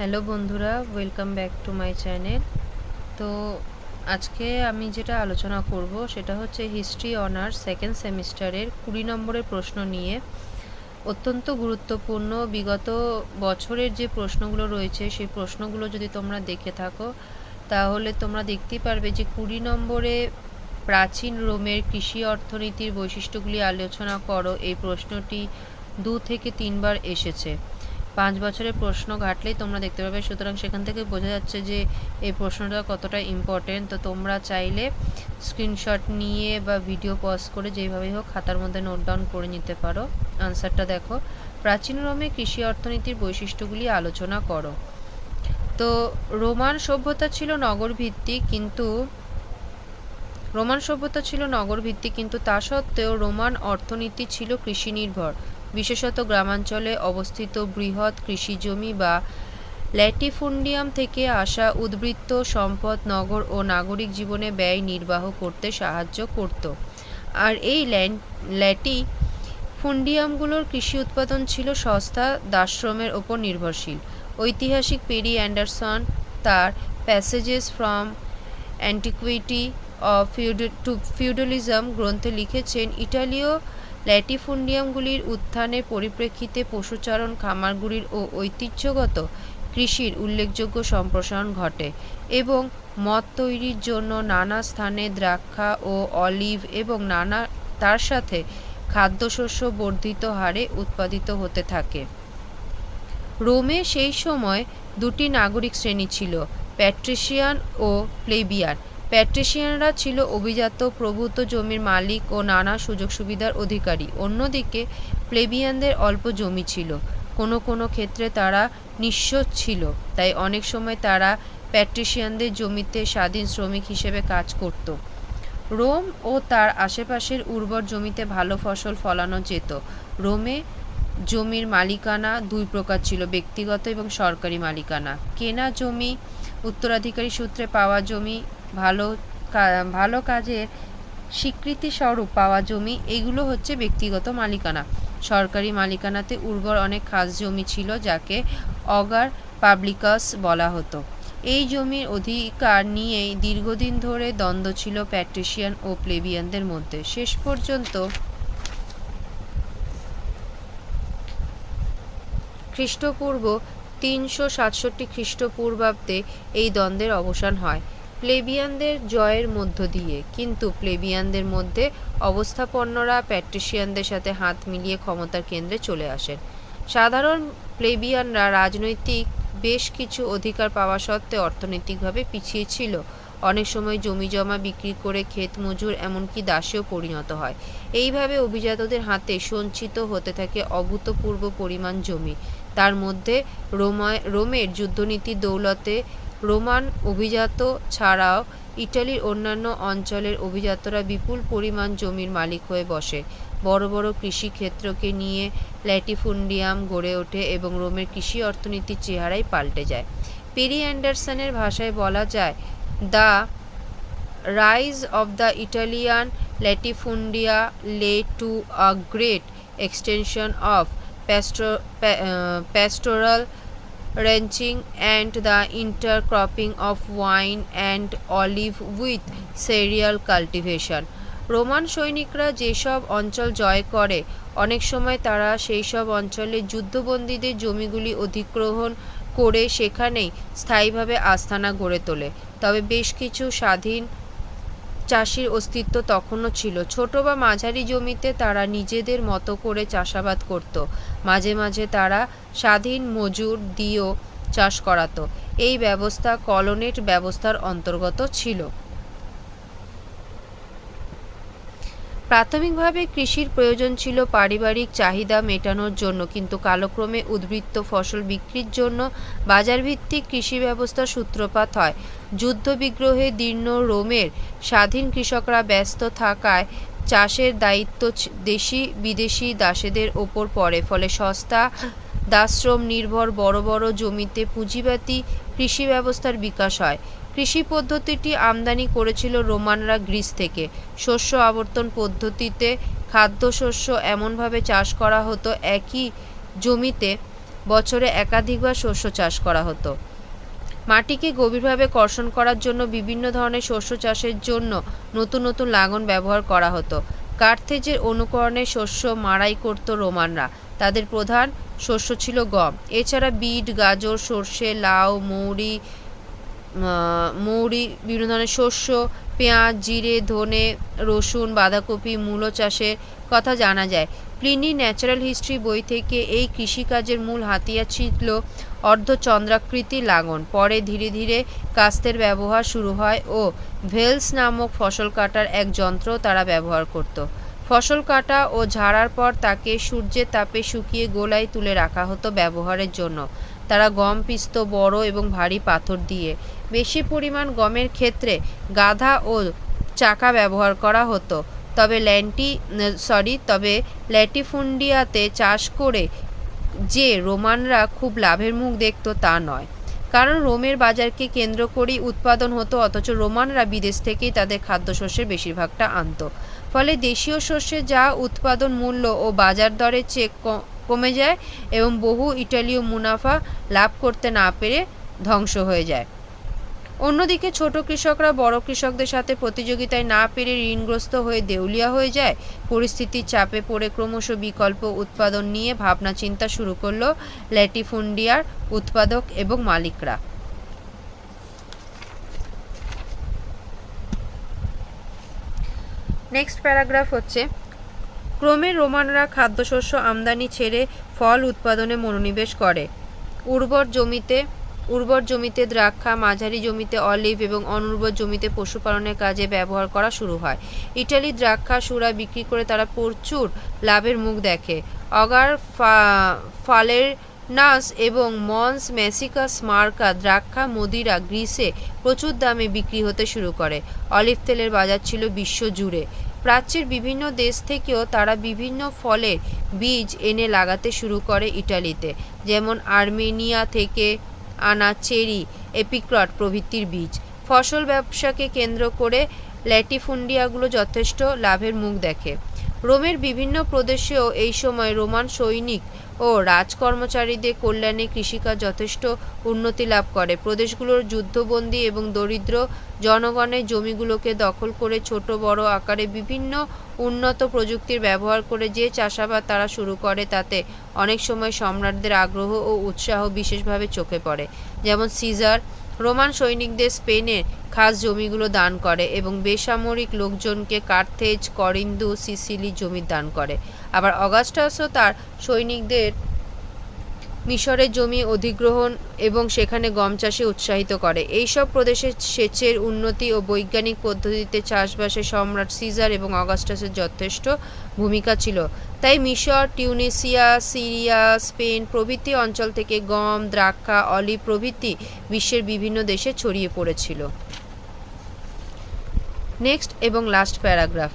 Hello বন্ধুরা welcome back to my channel তো আজকে আমি যেটা আলোচনা করব সেটা হচ্ছে হিস্ট্রি অনার্স সেকেন্ড সেমিস্টারের কুড়ি নম্বরের প্রশ্ন নিয়ে। অত্যন্ত গুরুত্বপূর্ণ, বিগত বছরের যে প্রশ্নগুলো রয়েছে, সেই প্রশ্নগুলো যদি তোমরা দেখে থাকো, তাহলে তোমরা দেখতেই পারবে যে কুড়ি নম্বরে প্রাচীন রোমের কৃষি অর্থনীতির বৈশিষ্ট্যগুলি আলোচনা করো, এই প্রশ্নটি দু থেকে তিনবার এসেছে। পাঁচ বছরের প্রশ্ন ঘাটলেই তোমরা দেখতে পাবে। সুতরাং সেখান থেকে বোঝা যাচ্ছে যে এই প্রশ্নটা কতটা ইম্পর্টেন্ট তো তোমরা চাইলে স্ক্রিনশট নিয়ে বা ভিডিও পজ করে যেভাবেই হোক খাতার মধ্যে নোট ডাউন করে নিতে পারো। আনসারটা দেখো। প্রাচীন রোমে কৃষি অর্থনীতির বৈশিষ্ট্যগুলি আলোচনা করো। তো রোমান সভ্যতা ছিল নগর ভিত্তিক, কিন্তু রোমান সভ্যতা ছিল নগর ভিত্তিক, কিন্তু তা সত্ত্বেও রোমান অর্থনীতি ছিল কৃষি নির্ভর বিশেষত গ্রামাঞ্চলে অবস্থিত বৃহৎ কৃষিজমি বা ল্যাটিফুন্ডিয়াম থেকে আসা উদ্বৃত্ত সম্পদ নগর ও নাগরিক জীবনে ব্যয় নির্বাহ করতে সাহায্য করত। আর এই ল্যাটি ফুন্ডিয়ামগুলোর কৃষি উৎপাদন ছিল সস্তা, দাশ্রমের ওপর নির্ভরশীল। ঐতিহাসিক পেরি অ্যান্ডারসন তার passages from antiquity of feud, to feudalism গ্রন্থে লিখেছেন, ইটালীয় ল্যাটিফুন্ডিয়ামগুলির উত্থানের পরিপ্রেক্ষিতে পশুচারণ, খামারগুলির ও ঐতিহ্যগত কৃষির উল্লেখযোগ্য সম্প্রসারণ ঘটে এবং মদ তৈরির জন্য নানা স্থানে দ্রাক্ষা ও অলিভ এবং নানা, তার সাথে খাদ্যশস্য বর্ধিত হারে উৎপাদিত হতে থাকে। রোমে সেই সময় দুটি নাগরিক শ্রেণি ছিল, প্যাট্রিশিয়ান ও প্লেবিয়ান। প্যাট্রিশিয়ানরা ছিল অভিজাত, প্রভূত জমির মালিক ও নানা সুযোগ সুবিধার অধিকারী। অন্যদিকে, প্লেবিয়ানদের অল্প জমি ছিল। কোনো কোনো ক্ষেত্রে তারা নিঃস্ব ছিল, তাই অনেক সময় তারা প্যাট্রিশিয়ানদের জমিতে স্বাধীন শ্রমিক হিসেবে কাজ করত। রোম ও তার আশেপাশের উর্বর জমিতে ভালো ফসল ফলানো যেত। রোমে জমির মালিকানা দুই প্রকার ছিল, ব্যক্তিগত এবং সরকারি মালিকানা। কেনা জমি উত্তরাধিকারী সূত্রে পাওয়া জমি ভালো ভালো কাজের স্বীকৃতি স্বরূপ পাওয়া জমি, এগুলো হচ্ছে ব্যক্তিগত মালিকানা। সরকারি মালিকানাতে উর্বর অনেক খাস জমি ছিল যাকে অগার পাবলিকাস বলা হতো। এই জমির অধিকার নিয়েই দীর্ঘদিন ধরে দ্বন্দ্ব ছিল প্যাট্রিশিয়ান ও প্লেবিয়ানদের মধ্যে। শেষ পর্যন্ত খ্রিস্টপূর্ব তিনশো সাতষট্টি খ্রিস্টপূর্বাব্দে এই দ্বন্দ্বের অবসান হয়। প্লেবিয়ানদের জয়ের মধ্য দিয়ে। কিন্তু প্লেবিয়ানদের মধ্যে অবস্থাপন্নরা প্যাট্রিশিয়ানদের সাথে হাত মিলিয়ে ক্ষমতার কেন্দ্রে চলে আসেন। সাধারণ প্লেবিয়ানরা রাজনৈতিক বেশ কিছু অধিকার পাওয়া সত্ত্বেও অর্থনৈতিকভাবে পিছিয়ে ছিল। অনেক সময় জমি জমা বিক্রি করে ক্ষেত মজুর এমনকি দাসেও পরিণত হয়। এইভাবে অভিজাতদের হাতে সঞ্চিত হতে থাকে অভূতপূর্ব পরিমাণ জমি। তার মধ্যে রোমায়, রোমের যুদ্ধনীতি দৌলতে রোমান অভিজাত ছাড়াও ইটালির অন্যান্য অঞ্চলের অভিজাতরা বিপুল পরিমাণ জমির মালিক হয়ে বসে। বড় বড় কৃষিক্ষেত্রকে নিয়ে ল্যাটিফুন্ডিয়াম গড়ে ওঠে এবং রোমের কৃষি অর্থনীতির চেহারাই পাল্টে যায়। পেরি অ্যান্ডারসনের ভাষায় বলা যায়, the rise of the Italian latifundia led to a great extension of pastoral ranching and the intercropping of wine and olive with cereal cultivation. Roman সৈনিকরা যেসব অঞ্চল জয় করে, অনেক সময় তারা সেই সব অঞ্চলে যুদ্ধবন্দীদের জমিগুলি অধিগ্রহণ করে সেখানেই স্থায়ীভাবে আস্থানা গড়ে তোলে। তবে বেশ কিছু স্বাধীন চাষির অস্তিত্ব তখনও ছিল। ছোট বা মাঝারি জমিতে তারা নিজেদের মতো করে চাষাবাদ করত। মাঝে মাঝে তারা স্বাধীন মজুর দিয়েও চাষ করাতো। এই ব্যবস্থা কলোনেট ব্যবস্থার অন্তর্গত ছিল। প্রাথমিকভাবে কৃষির প্রয়োজন ছিল পারিবারিক চাহিদা মেটানোর জন্য, কিন্তু কালক্রমে উদ্বৃত্ত ফসল বিক্রির জন্য বাজারভিত্তিক কৃষি ব্যবস্থার সূত্রপাত হয়। যুদ্ধ বিগ্রহে দীর্ণ রোমের স্বাধীন কৃষকরা ব্যস্ত থাকায় চাষের দায়িত্ব দেশি বিদেশি দাসেদের ওপর পড়ে, ফলে সস্তা দাশ্রম নির্ভর বড় বড় জমিতে পুঁজিবাতি কৃষি ব্যবস্থার বিকাশ হয়। কৃষি পদ্ধতিটি আমদানি করেছিল রোমানরা গ্রিস থেকে। শস্য আবর্তন পদ্ধতিতে খাদ্যশস্য এমনভাবে চাষ করা হতো, একই জমিতে বছরে একাধিকবার শস্য চাষ করা হতো। মাটিকে গভীরভাবে কর্ষণ করার জন্য বিভিন্ন ধরনের শস্য চাষের জন্য নতুন নতুন লাগন ব্যবহার করা হতো। কার্থেজের অনুকরণে শস্য মাড়াই করত রোমানরা। তাদের প্রধান শস্য ছিল গম। এছাড়া বিট, গাজর, সর্ষে, লাউ, মৌরি মৌরি বিভিন্ন ধরনের শস্য, পেঁয়াজ, জিরে, ধনে, রসুন, বাঁধাকপি, মূলো চাষের কথা জানা যায়। প্লিনি ন্যাচারাল হিস্ট্রি বই থেকে এই কৃষিকাজের মূল হাতিয়ার ছিল অর্ধচন্দ্রাকৃতি লাগন পরে ধীরে ধীরে কাস্তের ব্যবহার শুরু হয় ও ভেলস নামক ফসল কাটার এক যন্ত্র তারা ব্যবহার করত। ফসল কাটা ও ঝাড়ার পর তাকে সূর্যের তাপে শুকিয়ে গোলায় তুলে রাখা হতো ব্যবহারের জন্য। তারা গম, পিস্ত, বড় এবং ভারী পাথর দিয়ে। বেশি পরিমাণ গমের ক্ষেত্রে গাধা ও চাকা ব্যবহার করা হতো। তবে ল্যান্টি সরি, তবে ল্যাটিফুন্ডিয়াতে চাষ করে যে রোমানরা খুব লাভের মুখ দেখত তা নয়। কারণ রোমের বাজারকে কেন্দ্র করেই উৎপাদন হতো, অথচ রোমানরা বিদেশ থেকেই তাদের খাদ্যশস্যের বেশিরভাগটা আনতো। ফলে দেশীয় শস্যের যা উৎপাদন মূল্য ও বাজার দরের চেয়ে কমে যায় এবং বহু ইটালীয় মুনাফা লাভ করতে না পেরে ধ্বংস হয়ে যায়। অন্যদিকে ছোট কৃষকরা বড় কৃষকদের সাথে প্রতিযোগিতায় না পেরে ঋণগ্রস্ত হয়ে দেউলিয়া হয়ে যায়। পরিস্থিতির চাপে পড়ে ক্রমশ বিকল্প উৎপাদন নিয়ে ভাবনা চিন্তা শুরু করল ল্যাটিফুন্ডিয়ার উৎপাদক এবং মালিকরা। নেক্সট প্যারাগ্রাফ হচ্ছে ক্রমে রোমানরা খাদ্যশস্য আমদানি ছেড়ে ফল উৎপাদনে মনোনিবেশ করে। উর্বর জমিতে উর্বর জমিতে দ্রাক্ষা, মাঝারি জমিতে অলিভ এবং অনুর্বর জমিতে পশুপালনের কাজে ব্যবহার করা শুরু হয়। ইটালি দ্রাক্ষা সুরা বিক্রি করে তারা প্রচুর লাভের মুখ দেখে। অগার ফালের নাস এবং মন্স মেসিকাস মার্কা দ্রাক্ষা মদিরা গ্রিসে প্রচুর দামে বিক্রি হতে শুরু করে। অলিভ তেলের বাজার ছিল বিশ্ব জুড়ে প্রাচ্যের বিভিন্ন দেশ থেকেও তারা বিভিন্ন ফলের বীজ এনে লাগাতে শুরু করে ইটালিতে। যেমন আর্মেনিয়া থেকে আনা চেরি, এপিক্রট প্রভৃতির বীজ। ফসল ব্যবসাকে কেন্দ্র করে ল্যাটিফুন্ডিয়াগুলো যথেষ্ট লাভের মুখ দেখে। রোমের বিভিন্ন প্রদেশেও এই সময় রোমান সৈনিক ও রাজকর্মচারীদের কল্যাণে কৃষিকাজ যথেষ্ট উন্নতি লাভ করে। প্রদেশগুলোর যুদ্ধবন্দী এবং দরিদ্র জনগণের জমিগুলোকে দখল করে ছোট, বড় আকারে বিভিন্ন উন্নত প্রযুক্তির ব্যবহার করে যে চাষাবাদ তারা শুরু করে, তাতে অনেক সময় সম্রাটদের আগ্রহ ও উৎসাহ বিশেষভাবে চোখে পড়ে। যেমন সিজার রোমান সৈনিকদের স্পেনের খাস জমিগুলো দান করে এবং বেসামরিক লোকজনকে কার্থেজ, করিন্দু, সিসিলি জমি দান করে। আবার অগাস্টাসও তার সৈনিকদের মিশরের জমি অধিগ্রহণ এবং সেখানে গম চাষে উৎসাহিত করে। এইসব প্রদেশে সেচের উন্নতি ও বৈজ্ঞানিক পদ্ধতিতে চাষবাসে সম্রাট সিজার এবং অগাস্টাসের যথেষ্ট ভূমিকা ছিল। তাই মিশর, টিউনিসিয়া, সিরিয়া, স্পেন প্রভৃতি অঞ্চল থেকে গম, দ্রাক্ষা, অলিভ প্রভৃতি বিশ্বের বিভিন্ন দেশে ছড়িয়ে পড়েছিল। নেক্সট এবং লাস্ট প্যারাগ্রাফ।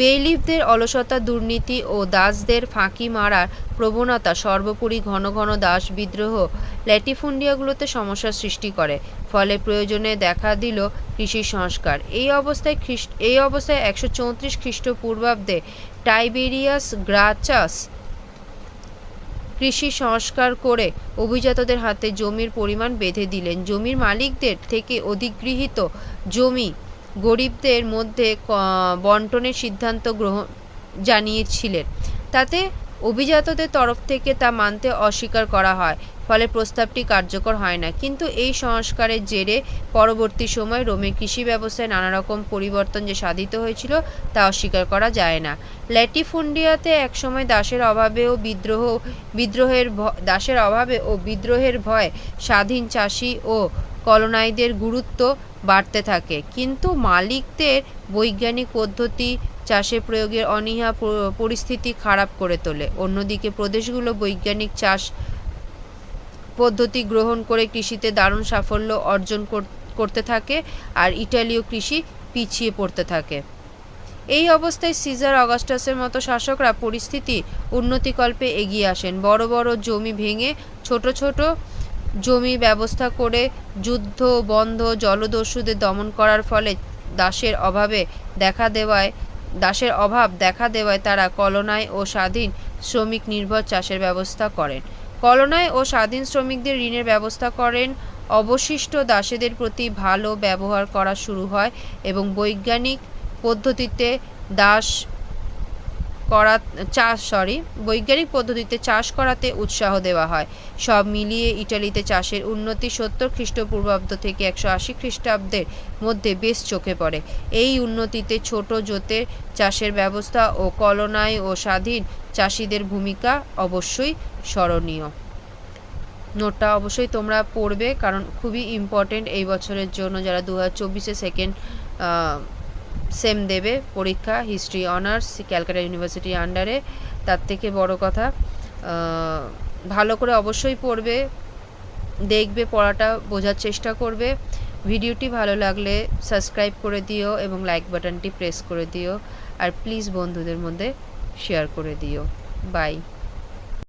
বেইলিফদের অলসতা, দুর্নীতি ও দাসদের ফাঁকি মারার প্রবণতা সর্বোপরি ঘন ঘন দাস বিদ্রোহ ল্যাটিফুন্ডিয়াগুলোতে সমস্যার সৃষ্টি করে। ফলে প্রয়োজনে দেখা দিল কৃষি সংস্কার। এই অবস্থায় খ্রিস্ট, এই অবস্থায় একশো চৌত্রিশ খ্রিস্টপূর্বাব্দে টাইবেরিয়াস গ্রাচাস কৃষি সংস্কার করে অভিজাতদের হাতে জমির পরিমাণ বেঁধে দিলেন। জমির মালিকদের থেকে অধিগৃহীত জমি গরিবদের মধ্যে বন্টনের সিদ্ধান্ত গ্রহণ জানিয়েছিলেন। তাতে অভিজাতদের তরফ থেকে তা মানতে অস্বীকার করা হয়, ফলে প্রস্তাবটি কার্যকর হয় না। কিন্তু এই সংস্কারের জেরে পরবর্তী সময় রোমের কৃষি ব্যবস্থায় নানা রকম পরিবর্তন যে সাধিত হয়েছিল, তা অস্বীকার করা যায় না। ল্যাটিফুন্ডিয়াতে একসময় দাসের অভাবে ও বিদ্রোহ, বিদ্রোহের দাসের অভাবে ও বিদ্রোহের ভয় স্বাধীন চাষি ও কলোনাইদের গুরুত্ব বাড়তে থাকে। কিন্তু মালিকদের বৈজ্ঞানিক পদ্ধতি চাষে প্রয়োগের অনীহা পরিস্থিতি খারাপ করে তোলে। অন্যদিকে প্রদেশগুলো বৈজ্ঞানিক চাষ পদ্ধতি গ্রহণ করে কৃষিতে দারুণ সাফল্য অর্জন কর- করতে থাকে আর ইটালীয় কৃষি পিছিয়ে পড়তে থাকে। এই অবস্থায় সিজার অগাস্টাসের মতো শাসকরা পরিস্থিতি উন্নতিকল্পে এগিয়ে আসেন। বড় বড় জমি ভেঙে ছোট ছোট জমি ব্যবস্থা করে যুদ্ধ বন্ধ জলদস্যুদের দমন করার ফলে দাসের অভাবে দেখা দেওয়ায় দাসের অভাব দেখা দেওয়ায় তারা কলোনায় ও স্বাধীন শ্রমিক নির্ভর চাষের ব্যবস্থা করেন। কলোনায় ও স্বাধীন শ্রমিকদের ঋণের ব্যবস্থা করেন। অবশিষ্ট দাসেদের প্রতি ভালো ব্যবহার করা শুরু হয় এবং বৈজ্ঞানিক পদ্ধতিতে দাস করা, চাষ সরি বৈজ্ঞানিক পদ্ধতিতে চাষ করাতে উৎসাহ দেওয়া হয়। সব মিলিয়ে ইটালিতে চাষের উন্নতি সত্তর খ্রিস্টপূর্বাব্দ থেকে একশো আশি খ্রিস্টাব্দের মধ্যে বেশ চোখে পড়ে। এই উন্নতিতে ছোট জোতের চাষের ব্যবস্থা ও কলোনায় ও স্বাধীন চাষিদের ভূমিকা অবশ্যই স্মরণীয়। নোটটা অবশ্যই তোমরা পড়বে, কারণ খুবই ইম্পর্টেন্ট এই বছরের জন্য যারা দু হাজার চব্বিশে সেকেন্ড সেম দেবে পরীক্ষা হিস্ট্রি অনার্স ক্যালকাটা ইউনিভার্সিটির আন্ডারে তার থেকে বড় কথা ভালো করে অবশ্যই পড়বে, দেখবে, পড়াটা বোঝার চেষ্টা করবে। ভিডিওটি ভালো লাগলে সাবস্ক্রাইব করে দিও এবং লাইক বাটনটি প্রেস করে দিও। আর প্লিজ বন্ধুদের মধ্যে শেয়ার করে দিও। বাই